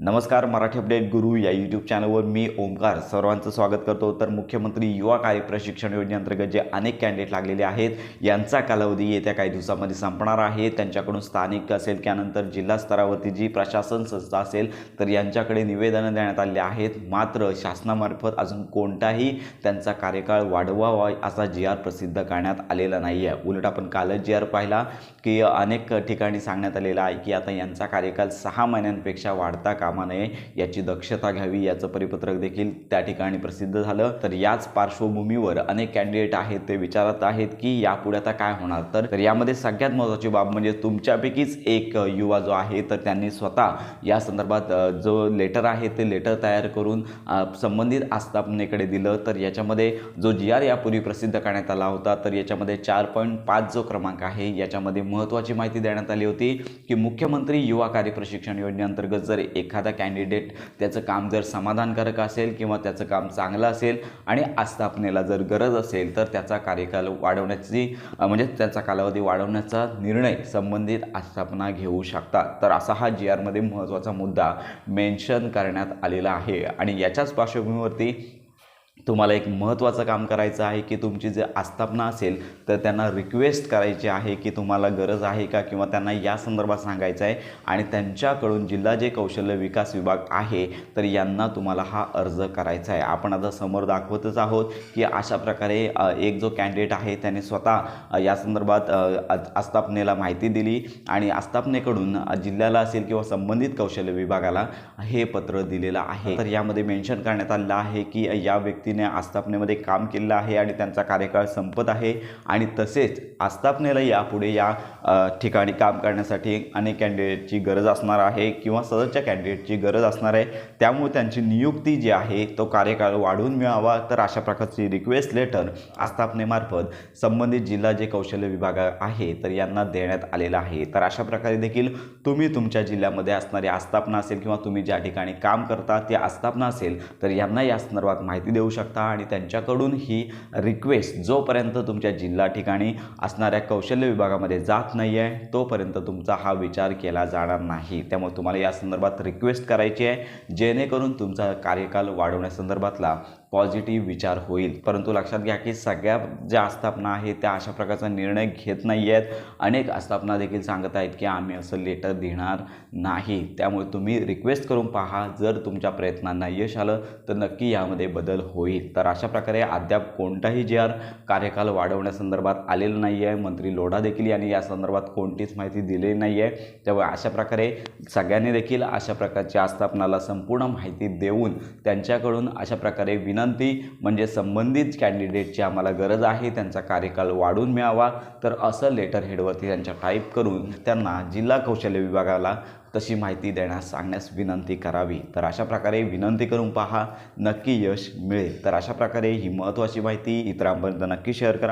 नमस्कार मराठी अपडेट गुरु या यूट्यूब चॅनलवर मी ओमकार सर्वांचं स्वागत करतो. तर मुख्यमंत्री युवा कार्य प्रशिक्षण योजनेअंतर्गत जे अनेक कॅन्डिडेट लागलेले आहेत यांचा कालावधी येत्या काही दिवसामध्ये संपणार आहे. त्यांच्याकडून स्थानिक असेल त्यानंतर जिल्हा स्तरावरती जी प्रशासन संस्था असेल तर यांच्याकडे निवेदनं देण्यात आले आहेत. मात्र शासनामार्फत अजून कोणताही त्यांचा कार्यकाळ वाढवावा असा जी आर प्रसिद्ध करण्यात आलेला नाही आहे उलट आपण कालच जी आर पाहिला की अनेक ठिकाणी सांगण्यात आलेलं आहे की आता यांचा कार्यकाळ सहा महिन्यांपेक्षा वाढता का? कामा नये याची दक्षता घ्यावी याचं परिपत्रक देखील त्या ठिकाणी प्रसिद्ध झालं. तर याच पार्श्वभूमीवर अनेक कॅन्डिडेट आहेत ते विचारत आहेत की यापुढे आता काय होणार? तर तर यामध्ये सगळ्यात महत्त्वाची बाब म्हणजे तुमच्यापैकीच एक युवा जो आहे तर त्यांनी स्वतः या संदर्भात जो लेटर आहे ते लेटर तयार करून संबंधित आस्थापनेकडे दिलं. तर याच्यामध्ये जो जी आर यापूर्वी प्रसिद्ध करण्यात आला होता तर याच्यामध्ये चार पॉईंट पाच जो क्रमांक आहे याच्यामध्ये महत्त्वाची माहिती देण्यात आली होती की मुख्यमंत्री युवा कार्य प्रशिक्षण योजनेअंतर्गत जर एखादा एखादा कॅन्डिडेट त्याचं काम जर समाधानकारक असेल किंवा त्याचं काम चांगलं असेल आणि आस्थापनेला जर गरज असेल तर त्याचा कार्यकाल वाढवण्याची म्हणजे त्याचा कालावधी वाढवण्याचा निर्णय संबंधित आस्थापना घेऊ शकतात. तर असा हा जी आरमध्ये महत्त्वाचा मुद्दा मेन्शन करण्यात आलेला आहे. आणि याच्याच पार्श्वभूमीवरती तुम्हाला एक महत्त्वाचं काम करायचं आहे की तुमची जे आस्थापना असेल तर त्यांना रिक्वेस्ट करायची आहे की तुम्हाला गरज आहे का किंवा त्यांना या संदर्भात सांगायचं आहे. आणि त्यांच्याकडून जिल्हा जे कौशल्य विकास विभाग आहे तर यांना तुम्हाला हा अर्ज करायचा आहे. आपण आता समोर दाखवतच आहोत की अशा प्रकारे एक जो कॅन्डिडेट आहे त्याने स्वतः या संदर्भात आस्थापनेला माहिती दिली. आणि आस्थापनेकडून जिल्ह्याला असेल किंवा संबंधित कौशल्य विभागाला हे पत्र दिलेलं आहे. तर यामध्ये मेन्शन करण्यात आलेलं आहे की या व्यक्ती व्यक्तीने आस्थापनेमध्ये काम केलेलं आहे आणि त्यांचा कार्यकाळ संपत आहे. आणि तसेच आस्थापनेला यापुढे या ठिकाणी काम करण्यासाठी अनेक कॅन्डिडेटची गरज असणार आहे किंवा सदरच्या कॅन्डिडेटची गरज असणार आहे. त्यामुळे त्यांची नियुक्ती जी आहे तो कार्यकाळ वाढवून मिळावा. तर अशा प्रकारची रिक्वेस्ट लेटर आस्थापनेमार्फत संबंधित जिल्हा जे कौशल्य विभाग आहे तर यांना देण्यात आलेलं आहे. तर अशा प्रकारे देखील तुम्ही तुमच्या जिल्ह्यामध्ये असणारी आस्थापना असेल किंवा तुम्ही ज्या ठिकाणी काम करता ती आस्थापना असेल तर यांना या संदर्भात माहिती देऊ शकता. शकता आणि त्यांच्याकडून ही रिक्वेस्ट जोपर्यंत तुमच्या जिल्हा ठिकाणी असणाऱ्या कौशल्य विभागामध्ये जात नाही आहे तोपर्यंत तुमचा हा विचार केला जाणार नाही. त्यामुळे तुम्हाला या संदर्भात रिक्वेस्ट करायची आहे. जेणेकरून तुमचा कार्यकाल वाढवण्यासंदर्भातला पॉझिटिव्ह विचार होईल. परंतु लक्षात घ्या की सगळ्या ज्या आस्थापना आहेत त्या अशा प्रकारचा निर्णय घेत नाही आहेत अनेक आस्थापना देखील सांगत आहेत की आम्ही असं लेटर देणार नाही. त्यामुळे तुम्ही रिक्वेस्ट करून पहा. जर तुमच्या प्रयत्नांना यश आलं तर नक्की यामध्ये बदल होईल. तर अशा प्रकारे अद्याप कोणताही जे आर कार्यकाल वाढवण्यासंदर्भात आलेलं नाही आहे मंत्री लोढा देखील यांनी या संदर्भात कोणतीच माहिती दिलेली नाही आहे त्यामुळे अशा प्रकारे सगळ्यांनी देखील अशा प्रकारच्या आस्थापनाला संपूर्ण माहिती देऊन त्यांच्याकडून अशा प्रकारे विनंती म्हणजे संबंधित कॅन्डिडेटची आम्हाला गरज आहे त्यांचा कार्यकाल वाढून मिळावा. तर असं लेटर हेडवरती त्यांच्या टाईप करून त्यांना जिल्हा कौशल्य विभागाला तशी माहिती देण्यास सांगण्यास विनंती करावी. तर अशा प्रकारे विनंती करून पहा नक्की यश मिळेल. तर अशा प्रकारे ही महत्त्वाची माहिती इतरांपर्यंत नक्की शेअर करा.